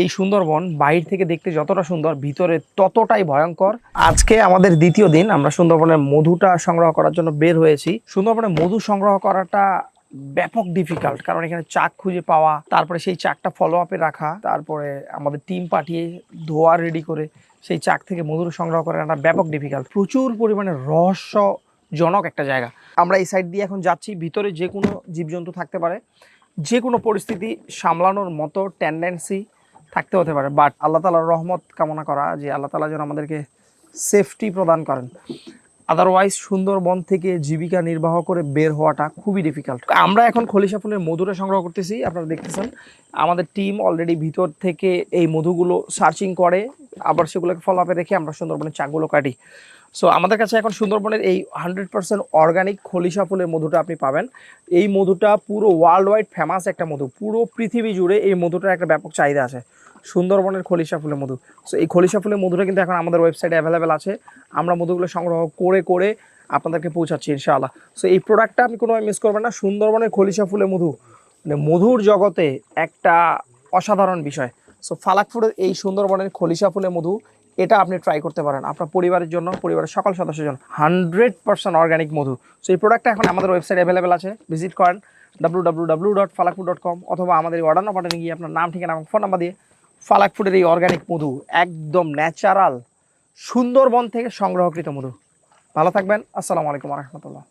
এই সুন্দরবন বাইরে থেকে দেখতে যতটা সুন্দর, ভিতরে ততটাই ভয়ঙ্কর। আজকে আমাদের দ্বিতীয় দিন, আমরা সুন্দরবনের মধুটা সংগ্রহ করার জন্য বের হয়েছি। সুন্দরবনের মধু সংগ্রহ করাটা ব্যাপক ডিফিকাল্ট কারণ এখানে চাক খুঁজে পাওয়া, তারপরে সেই চাকটা ফলো আপে রাখা, তারপরে আমাদের টিম পাঠিয়ে ধোয়া রেডি করে সেই চাক থেকে মধুর সংগ্রহ করাটা ব্যাপক ডিফিকাল্ট প্রচুর পরিমাণে রহস্যজনক একটা জায়গা। আমরা এই সাইড দিয়ে এখন যাচ্ছি, ভিতরে যে কোনো জীবজন্তু থাকতে পারে যে কোনো পরিস্থিতি সামলানোর মতো টেন্ডেন্সি থাকতে হতে পারে। বাট আল্লাহ তালার রহমত কামনা করা যে আল্লাহ তালা যেন আমাদেরকে সেফটি প্রদান করেন। আদারওয়াইজ সুন্দরবন থেকে জীবিকা নির্বাহ করে বের হওয়াটা খুবই ডিফিকাল্ট আমরা এখন খলিশা ফুলের মধুটা সংগ্রহ করতেছি, আপনারা দেখতেছেন। আমাদের টিম অলরেডি ভিতর থেকে এই মধুগুলো সার্চিং করে, আবার সেগুলোকে ফলো আপে রেখে আমরা সুন্দরবনের চাকগুলো কাটি। সো আমাদের কাছে এখন সুন্দরবনের এই হান্ড্রেড পার্সেন্ট অর্গানিক খলিশা ফুলের মধুটা আপনি পাবেন। এই মধুটা পুরো ওয়ার্ল্ড ওয়াইড ফেমাস একটা মধু। পুরো পৃথিবী জুড়ে এই মধুটার একটা ব্যাপক চাহিদা আছে। সুন্দরবনের খলিশা ফুলের মধু। সো এই খলিশা ফুলের মধুটা কিন্তু এখন আমাদের ওয়েবসাইটে অ্যাভেলেবেল আছে। আমরা মধুগুলো সংগ্রহ করে করে আপনাদেরকে পৌঁছাচ্ছি, ইনশাআল্লাহ। সো এই প্রোডাক্টটা আপনি কোনোভাবে মিস করবেন না। সুন্দরবনের খলিশা ফুলের মধু। মানে মধুর জগতে একটা অসাধারণ বিষয়। সো ফালাকপুরের এই সুন্দরবনের খলিশা ফুলের মধু এটা আপনি ট্রাই করতে পারেন। আপনার পরিবারের জন্য, পরিবারের সকল সদস্যের জন্য। হান্ড্রেড পার্সেন্ট অর্গানিক মধু। সো এই প্রোডাক্টটা এখন আমাদের ওয়েবসাইট অ্যাভেলেবেল আছে। ভিজিট করেন ডাব্লু ডট কম অথবা আমাদের এই অর্ডার নাম্বারটা গিয়ে আপনার নাম, ঠিকানা এবং ফোন নাম্বার দিয়ে ফালাকপুরের এই অর্গানিক মধু, একদম ন্যাচারাল সুন্দরবন থেকে সংগ্রহকৃত মধু। ভালো থাকবেন। আসসালামু আলাইকুম রহমতুল্লাহ।